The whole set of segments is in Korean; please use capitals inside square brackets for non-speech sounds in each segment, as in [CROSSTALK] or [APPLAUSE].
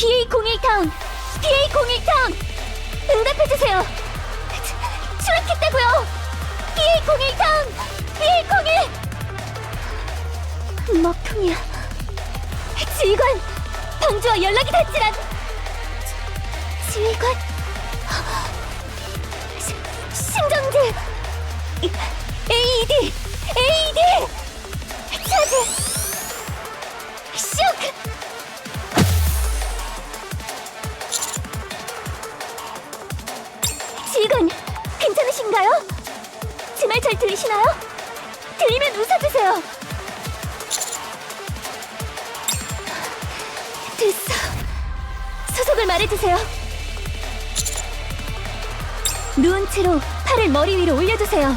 BA01 타운! BA01 타운! 응답해주세요! 추- 추락했다고요! BA01 타운! BA01! 먹통이야. 지휘관! 방주와 연락이 닿질 않... 지휘관? 시, 심정지! AED! AED! 차지! 웃어주세요. 됐어. 소속을 말해주세요. 누운 채로 팔을 머리 위로 올려주세요.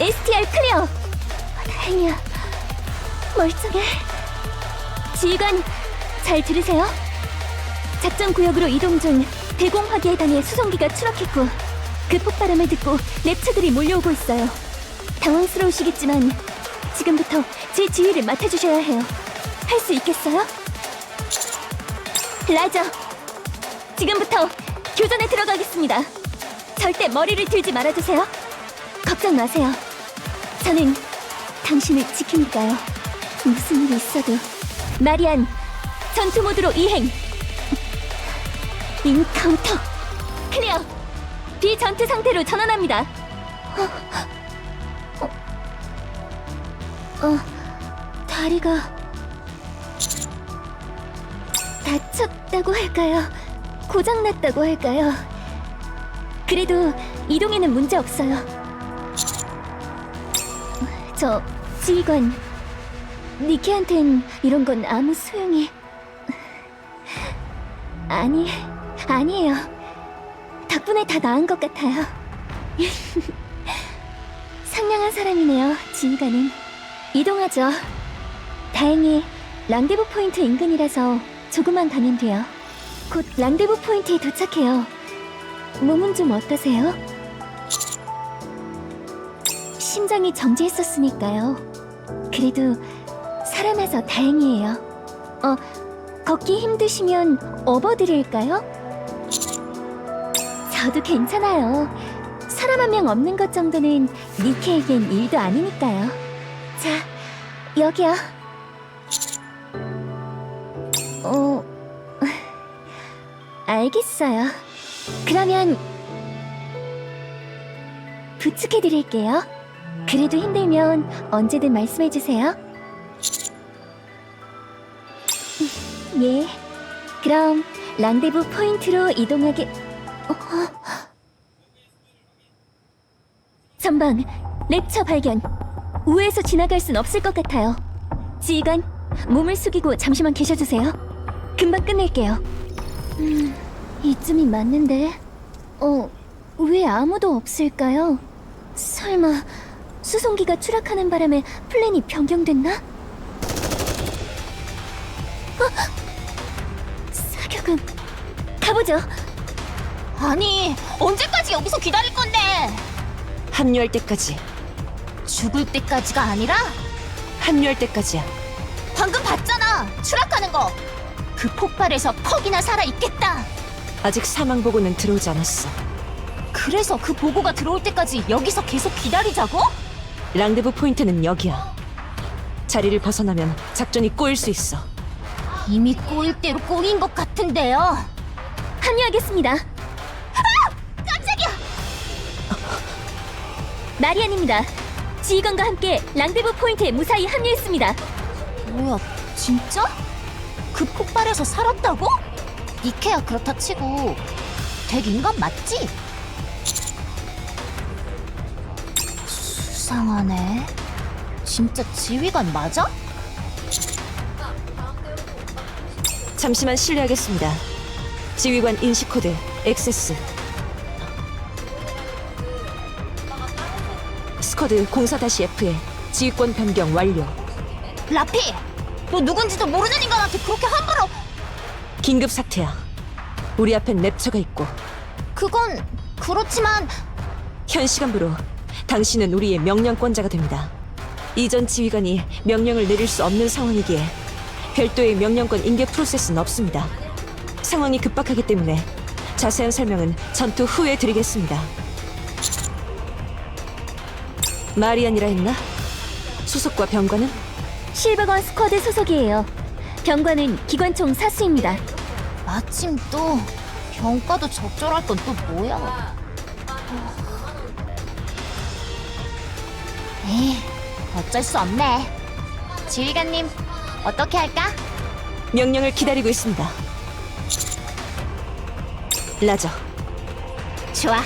STR 클리어. 다행이야. 멀쩡해. 지휘관, 잘 들으세요? 작전 구역으로 이동 중 대공 화기 해당의 수송기가 추락했고 그 폭발음을 듣고 랩처들이 몰려오고 있어요. 당황스러우시겠지만 지금부터 제 지휘를 맡아주셔야 해요. 할 수 있겠어요? 라저, 지금부터 교전에 들어가겠습니다. 절대 머리를 들지 말아주세요. 걱정 마세요. 저는 당신을 지키니까요. 무슨 일이 있어도 마리안 전투 모드로 이행. 인카운터 클리어. 비전투 상태로 전환합니다. 어, 어, 어, 다리가 다쳤다고 할까요? 고장났다고 할까요? 그래도 이동에는 문제 없어요. 저 지휘관 니키한텐 이런 건 아무 소용이 아니 아니에요. 덕분에 다 나은 것 같아요. [LAUGHS] 상냥한 사람이네요, 지휘관은. 이동하죠. 다행히 랑데부 포인트 인근이라서 조금만 가면 돼요. 곧 랑데부 포인트에 도착해요. 몸은 좀 어떠세요? 심장이 정지했었으니까요. 그래도 살아나서 다행이에요. 어, 걷기 힘드시면 업어드릴까요? 저도 괜찮아요. 사람 한 명 없는 것 정도는 니케에겐 일도 아니니까요. 자, 여기요. 어, 알겠어요. 그러면 부축해 드릴게요. 그래도 힘들면 언제든 말씀해 주세요. 예. 그럼 랑데부 포인트로 이동하게. 어? 전방 랩처 발견. 우회해서 지나갈 순 없을 것 같아요. 지휘관, 몸을 숙이고 잠시만 계셔주세요. 금방 끝낼게요. 음, 이쯤이 맞는데. 어, 왜 아무도 없을까요? 설마 수송기가 추락하는 바람에 플랜이 변경됐나? 어? 사격은 가보죠. 아니, 언제까지 여기서 기다릴 건데? 합류할 때까지 죽을 때까지가 아니라 합류할 때까지야 방금 봤잖아. 추락하는 거. 그 폭발에서 퍽이나 살아 있겠다. 아직 사망 보고는 들어오지 않았어 그래서 그 보고가 들어올 때까지 여기서 계속 기다리자고? 랑데부 포인트는 여기야 자리를 벗어나면 작전이 꼬일 수 있어 이미 꼬일 대로 꼬인 것 같은데요. 합류하겠습니다. 깜짝이야. 마리안입니다. 지휘관과 함께 랑데부 포인트에 무사히 합류했습니다. 뭐야, 진짜? 그 폭발에서 살았다고? 니케야 그렇다 치고 덱 인간 맞지? 수상하네. 진짜 지휘관 맞아? 잠시만 실례하겠습니다 지휘관 인식 코드 액세스 스쿼드 04-F에 지휘권 변경 완료 라피! 너 누군지도 모르는 인간한테 그렇게 함부로 긴급 사태야 우리 앞엔 랩처가 있고 그건 그렇지만 현 시간부로 당신은 우리의 명령권자가 됩니다. 이전 지휘관이 명령을 내릴 수 없는 상황이기에 별도의 명령권 인계 프로세스는 없습니다. 상황이 급박하기 때문에 자세한 설명은 전투 후에 드리겠습니다. 마리안이라 했나? 수석과 병관은 실버건 스쿼드 소속이에요. 병관은 기관총 사수입니다. 마침 또 병과도 적절할 건 또 뭐야? 에이, 어쩔 수 없네. 지휘관님, 어떻게 할까? 명령을 기다리고 있습니다. 라저, 좋아,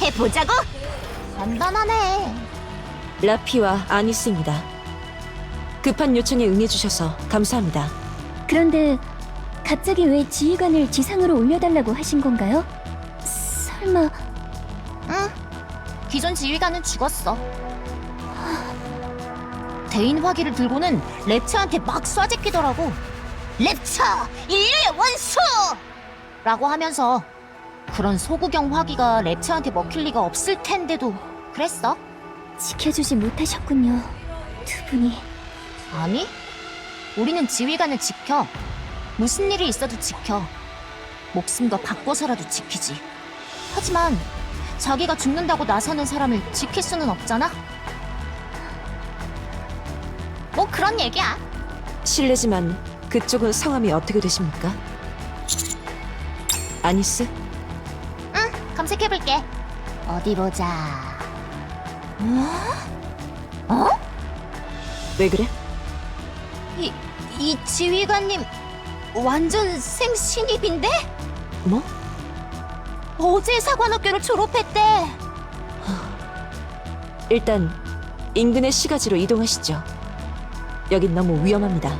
해보자고. 간단하네. 라피와 아니스입니다. 급한 요청에 응해주셔서 감사합니다. 그런데 갑자기 왜 지휘관을 지상으로 올려달라고 하신 건가요? 설마 응. 기존 지휘관은 죽었어. 대인 화기를 들고는 랩처한테 막 쏴제끼더라고. 랩처! 인류의 원수! 라고 하면서 그런 소구경 화기가 랩처한테 먹힐 리가 없을 텐데도 그랬어? 지켜주지 못하셨군요. 두 분이 아니, 우리는 지휘관을 지켜. 무슨 일이 있어도 지켜. 목숨과 바꿔서라도 지키지. 하지만 자기가 죽는다고 나서는 사람을 지킬 수는 없잖아. 뭐 그런 얘기야. 실례지만 그쪽은 성함이 어떻게 되십니까? 아니스? 응, 검색해볼게. 어디 보자. 어? 왜 그래? 이, 이 지휘관님 완전 생신입인데? 뭐? 어제 사관학교를 졸업했대. 일단 인근의 시가지로 이동하시죠. 여긴 너무 위험합니다.